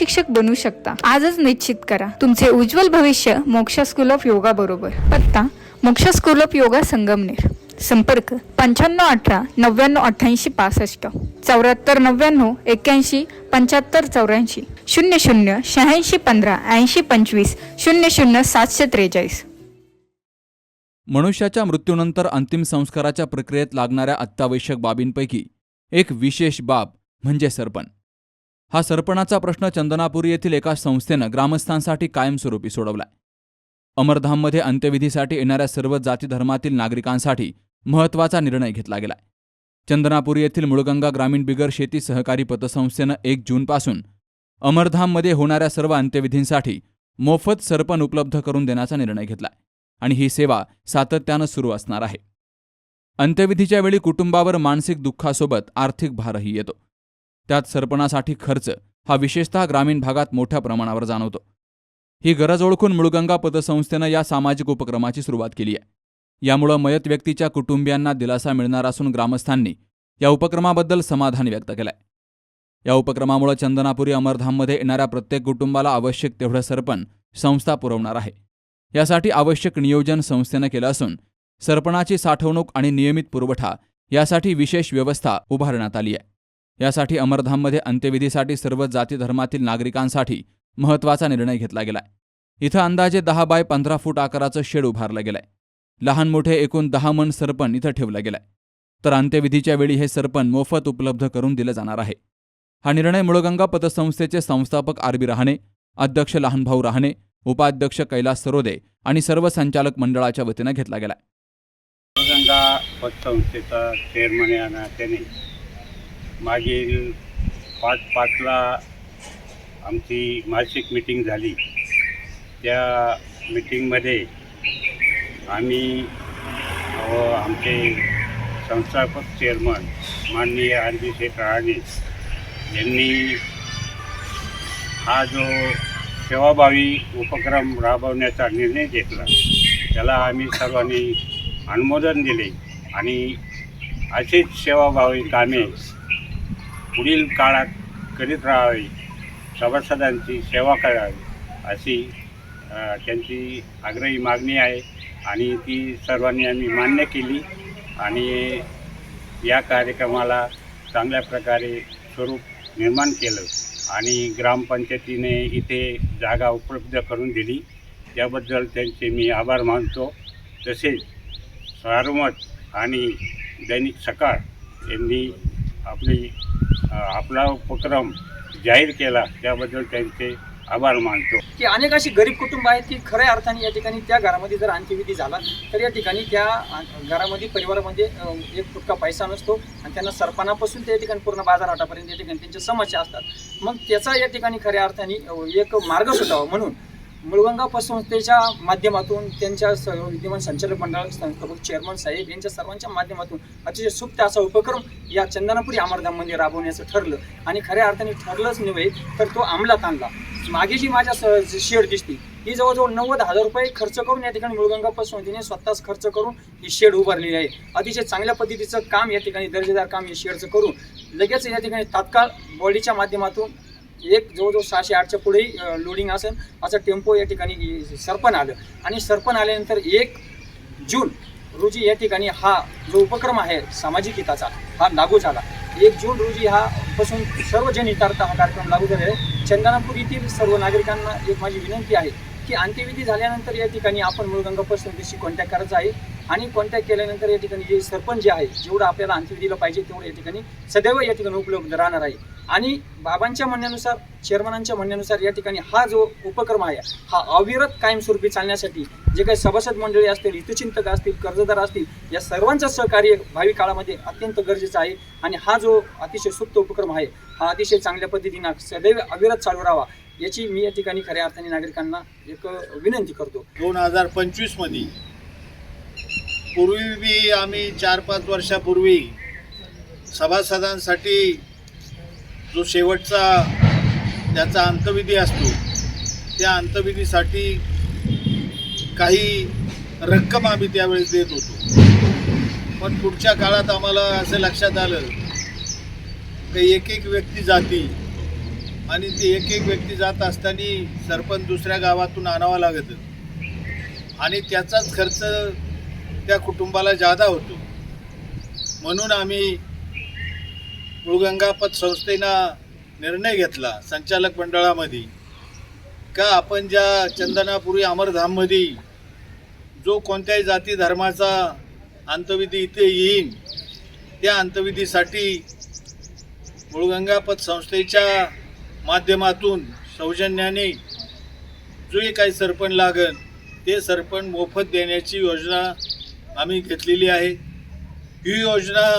शिक्षक बनू शकता. आजच निश्चित करा. तुमचे उज्ज्वल भविष्य मोक्षा स्कूल ऑफ योगा बरोबर. पत्ता मोक्ष स्कूल ऑफ योगा संगमनेर. संपर्क पंच्याण्णव अठरा नव्याण्णव अठ्ठ्याऐंशी पासष्ट. चौऱ्याहत्तर नव्याण्णव एक्क्याऐंशी पंच्याहत्तर चौऱ्याऐंशी. शून्य शून्य शहाऐंशी पंधरा ऐंशी पंचवीस. शून्य शून्य सातशे त्रेचाळीस. मनुष्याच्या मृत्यूनंतर अंतिम संस्काराच्या प्रक्रियेत लागणाऱ्या अत्यावश्यक बाबींपैकी एक विशेष बाब म्हणजे सरपण. हा सरपणाचा प्रश्न चंदनापुरी येथील एका संस्थेनं ग्रामस्थांसाठी कायमस्वरूपी सोडवलाय. अमरधाममध्ये अंत्यविधीसाठी येणाऱ्या सर्व जाती धर्मातील नागरिकांसाठी महत्त्वाचा निर्णय घेतला गेलाय. चंदनापुरी येथील मुळगंगा ग्रामीण बिगर शेती सहकारी पतसंस्थेनं एक जूनपासून अमरधाममध्ये होणाऱ्या सर्व अंत्यविधींसाठी मोफत सरपण उपलब्ध करून देण्याचा निर्णय घेतलाय आणि ही सेवा सातत्यानं सुरू असणार आहे. अंत्यविधीच्या वेळी कुटुंबावर मानसिक दुःखासोबत आर्थिक भारही येतो. त्यात सरपणासाठी खर्च हा विशेषतः ग्रामीण भागात मोठ्या प्रमाणावर जाणवतो. ही गरज ओळखून मुळगंगा पतसंस्थेनं या सामाजिक उपक्रमाची सुरुवात केली आहे. यामुळं मयत व्यक्तीच्या कुटुंबियांना दिलासा मिळणार असून ग्रामस्थांनी या उपक्रमाबद्दल समाधान व्यक्त केलंय. या उपक्रमामुळे चंदनापुरी अमरधाममध्ये येणाऱ्या प्रत्येक कुटुंबाला आवश्यक तेवढं सरपण संस्था पुरवणार आहे. यासाठी आवश्यक नियोजन संस्थेनं केलं असून सरपणाची साठवणूक आणि नियमित पुरवठा यासाठी विशेष व्यवस्था उभारण्यात आली आहे. यासाठी अमरधाममध्ये अंत्यविधीसाठी सर्व जाती धर्मातील नागरिकांसाठी महत्त्वाचा निर्णय घेतला गेलाय. इथं अंदाजे दहा बाय पंधरा फूट आकाराचं शेड उभारलं गेलंय. लहान मोठे एकूण दहा मन सरपण इथं ठेवलं गेलंय. तर अंत्यविधीच्या वेळी हे सरपण मोफत उपलब्ध करून दिलं जाणार आहे. हा निर्णय मुळगंगा पतसंस्थेचे संस्थापक आर बी रहाणे अध्यक्ष लहानभाऊ रहाणे उपाध्यक्ष कैलास सरोदे आणि सर्व संचालक मंडळाच्या वतीनं घेतला गेलाय. मुळगंगा पतसंस्थेचा चेअरमन या नात्याने मागील पाच पाचला आमची मासिक मिटिंग झाली. त्या मिटिंगमध्ये आम्ही व आमचे संस्थापक चेअरमन माननीय आर बी शेठ यांनी हा जो सेवाभावी उपक्रम राबवण्याचा निर्णय घेतला त्याला आम्ही सर्वांनी अनुमोदन दिले आणि अशीच सेवाभावी कामे पुढील काळात करीत राहावी सभासदांची सेवा करावी अशी त्यांची आग्रही मागणी आहे. आणि ती सर्वांनी आम्ही मान्य केली. आणि या कार्यक्रमाला चांगल्या प्रकारे स्वरूप निर्माण केलं. आणि ग्रामपंचायतीने इथे जागा उपलब्ध करून दिली. त्याबद्दल त्यांचे मी आभार मानतो. तसेच सारमत आणि दैनिक सकाळ यांनी आपली आपला उपक्रम जाहीर केला त्याबद्दल त्यांचे आभार मानतो. की अनेक अशी गरीब कुटुंब आहेत की खऱ्या अर्थाने या ठिकाणी त्या घरामध्ये जर अंत्यविधी झाला तर या ठिकाणी त्या घरामध्ये परिवारामध्ये एक फुटका पैसा नसतो आणि त्यांना सरपणापासून त्या ठिकाणी पूर्ण बाजारहाटापर्यंत या ठिकाणी त्यांच्या समस्या असतात. मग त्याचा या ठिकाणी खऱ्या अर्थाने एक मार्ग सुटावा म्हणून मुळगंगा पतसंस्थेच्या माध्यमातून त्यांच्या स- विद्यमान संचालक मंडळ संस्थापक चेअरमन साहेब यांच्या सर्वांच्या माध्यमातून अतिशय सुप्त असा उपक्रम या चंदनापुरी अमरधाममध्ये राबवण्याचं ठरलं. आणि खऱ्या अर्थाने ठरलंच नव्हे तर तो अंमलात आणला. मागे जी माझ्या स- शेड दिसते ही जवळजवळ नव्वद हजार रुपये खर्च करून या ठिकाणी मुळगंगा पतसंस्थेने स्वतःच खर्च करून ही शेड उभारलेली आहे. अतिशय चांगल्या पद्धतीचं काम या ठिकाणी दर्जेदार काम या शेडचं करून लगेच या ठिकाणी तात्काळ बॉडीच्या माध्यमातून एक जवळजवळ सहाशे आठच्या पुढेही लोडिंग असेल असा टेम्पो या ठिकाणी सरपण आलं. आणि सरपण आल्यानंतर एक जून रोजी या ठिकाणी हा जो उपक्रम आहे सामाजिक हिताचा हा लागू झाला. एक जून रोजी हा पासून सर्व जनहितार्थ हा कार्यक्रम लागू झालेला आहे. चंदनापूर येथील सर्व नागरिकांना एक माझी विनंती आहे की अंत्यविधी झाल्यानंतर या ठिकाणी आपण मुळगंगा समितीशी कॉन्टॅक्ट करायचा आहे आणि कॉन्टॅक्ट केल्यानंतर या ठिकाणी जे सरपंच जे आहे जेवढं आपल्याला अंत्यविधीला पाहिजे तेवढं या ठिकाणी सदैव या ठिकाणी उपलब्ध राहणार आहे. आणि बाबांच्या म्हणण्यानुसार चेअरमनांच्या म्हणण्यानुसार या ठिकाणी हा जो उपक्रम आहे हा अविरत कायमस्वरूपी चालण्यासाठी जे काही सभासद मंडळी असतील हितचिंतक असतील कर्जदार असतील या सर्वांचं सहकार्य भावी काळामध्ये अत्यंत गरजेचं आहे. आणि हा जो अतिशय सुप्त उपक्रम आहे हा अतिशय चांगल्या पद्धतीनं सदैव अविरत चालू राहावा याची मी या ठिकाणी खऱ्या अर्थाने नागरिकांना एक विनंती करतो. दोन हजार पंचवीसमध्ये पूर्वी बी आम्ही चार पाच वर्षापूर्वी सभासदांसाठी जो शेवटचा त्याचा अंतविधी असतो त्या अंतविधीसाठी काही रक्कम आम्ही त्यावेळेस देत होतो. पण पुढच्या काळात आम्हाला असं लक्षात आलं की एक एक व्यक्ती जाती आणि ती एक एक व्यक्ती जात असताना सरपंच दुसऱ्या गावातून आणावा लागत. आणि त्याचाच खर्च त्या कुटुंबाला जादा होतो. म्हणून आम्ही मुळगंगापत संस्थेनं निर्णय घेतला संचालक मंडळामध्ये. का आपण ज्या चंदनापुरी अमरधाममध्ये जो कोणत्याही जाती धर्माचा अंतविधी इथे येईन त्या अंतविधीसाठी मुळगंगापत संस्थेच्या माध्यमातून सौजन्याने जो काही सरपण लागन ते सरपण मोफत देण्याची योजना आम्ही घेतलेली आहे. ही योजना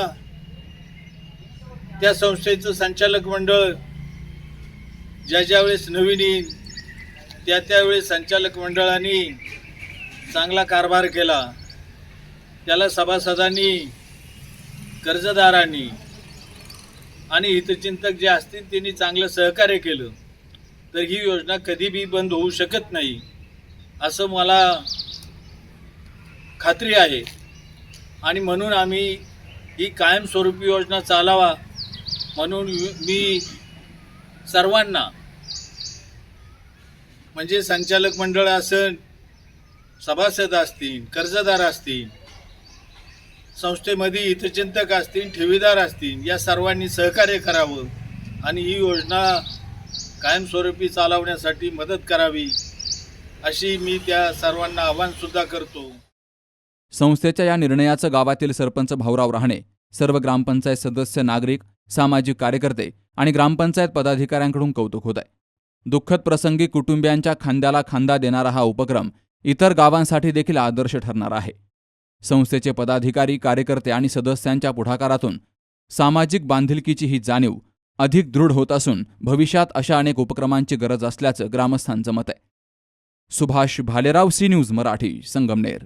त्या संस्थेचं संचालक मंडळ ज्या ज्या वेळेस नवीन येईल त्या त्यावेळेस संचालक मंडळाने चांगला कारभार केला. त्याला सभासदांनी कर्जदारांनी आणि हितचिंतक जे असतील त्यांनी चांगलं सहकार्य केलं. तर ही योजना कधी बी बंद होऊ शकत नाही असं मला खात्री आहे. आणि म्हणून आम्ही ही कायमस्वरूपी योजना चालावा म्हणून मी सर्वांना म्हणजे संचालक मंडळ असेल सभासद असतील कर्जदार असतील संस्थेमध्ये हितचिंतक असतील ठेवीदार असतील या सर्वांनी सहकार्य करावं आणि ही योजना कायमस्वरूपी चालवण्यासाठी मदत करावी अशी मी त्या सर्वांना आव्हानसुद्धा करतो. संस्थेच्या या निर्णयाचं गावातील सरपंच भाऊराव राहणे सर्व ग्रामपंचायत सदस्य नागरिक सामाजिक कार्यकर्ते आणि ग्रामपंचायत पदाधिकाऱ्यांकडून कौतुक होत आहे. दुःखद प्रसंगी कुटुंबियांच्या खांद्याला खांदा देणारा हा उपक्रम इतर गावांसाठी देखील आदर्श ठरणार आहे. संस्थेचे पदाधिकारी कार्यकर्ते आणि सदस्यांच्या पुढाकारातून सामाजिक बांधिलकीची ही जाणीव अधिक दृढ होत असून भविष्यात अशा अनेक उपक्रमांची गरज असल्याचं ग्रामस्थांचं मत आहे. Subhash Bhalerao C news Marathi Sangamner.